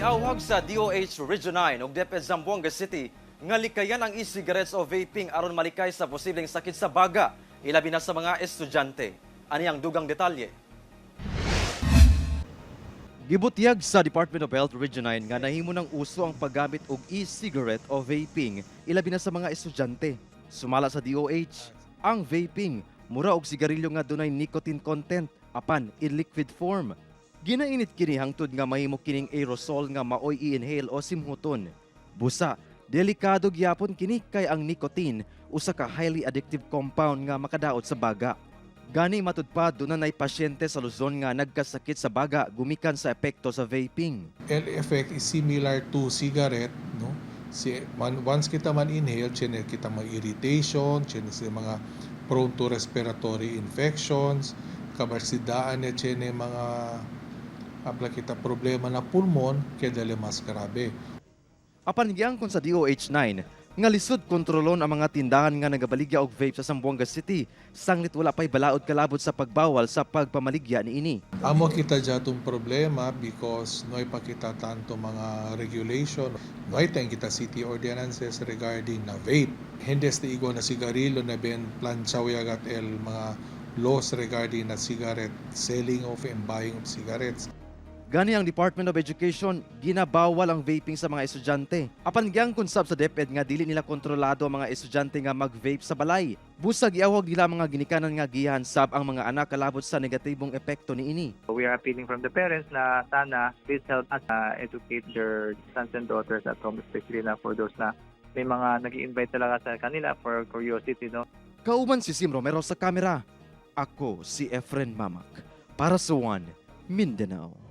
Giawhag sa DOH Region 9 ug DepEd Zamboanga City nga likayan ang e-cigarettes o vaping aron malikay sa posibleng sakit sa baga, ilabi na sa mga estudyante. Ani ang dugang detalye. Gibutyag sa Department of Health Region 9 nga nahimo ng uso ang paggamit og e-cigarette o vaping ilabi na sa mga estudyante. Sumala sa DOH, ang vaping mura og sigarilyo nga dunay nicotine content apan in liquid form. Ginainit kini hangtod nga mahimo kining aerosol nga maoy i-inhale o simhuton. Busa, delikado gyapon kini kay ang nicotine usa ka highly addictive compound nga makadaot sa baga. Gani matud pa dunay pasyente sa Luzon nga nagkasakit sa baga gumikan sa epekto sa vaping. L effect is similar to cigarette, no? Si once kita man inhale, chine kita mga irritation, chine si mga prone to respiratory infections, kabarsidaan niya chine mga apla kita problema na pulmon, kaya dali mas grabe. Apan giangkon sa DOH9 nga lisod kontrolon ang mga tindahan nga nagabaligya og vape sa Zamboanga City sanglit wala pay balaod kalabot sa pagbawal sa pagpamaligya niini. Amo kita dyan itong problema because noy pa kita tanto mga regulation, noy tayong kita city ordinances regarding na vape. Hindi sa igo na sigarilyo na ben planchaw yagat el mga laws regarding na cigarette selling of and buying of cigarettes. Gani ang Department of Education ginabawal ang vaping sa mga estudyante. Apan giangkon sab sa DepEd nga dili nila kontrolado ang mga estudyante nga mag-vape sa balay. Busag iawag nila mga ginikanan nga gihan sab ang mga anak kalabot sa negatibong epekto niini. We are appealing from the parents na sana please help us uh, educate their sons and daughters at home, especially na for those na may mga nag invite talaga sa kanila for curiosity, no? Kauman si Sim Romero sa kamera. Ako si Efren Mamak para sa One Mindanao.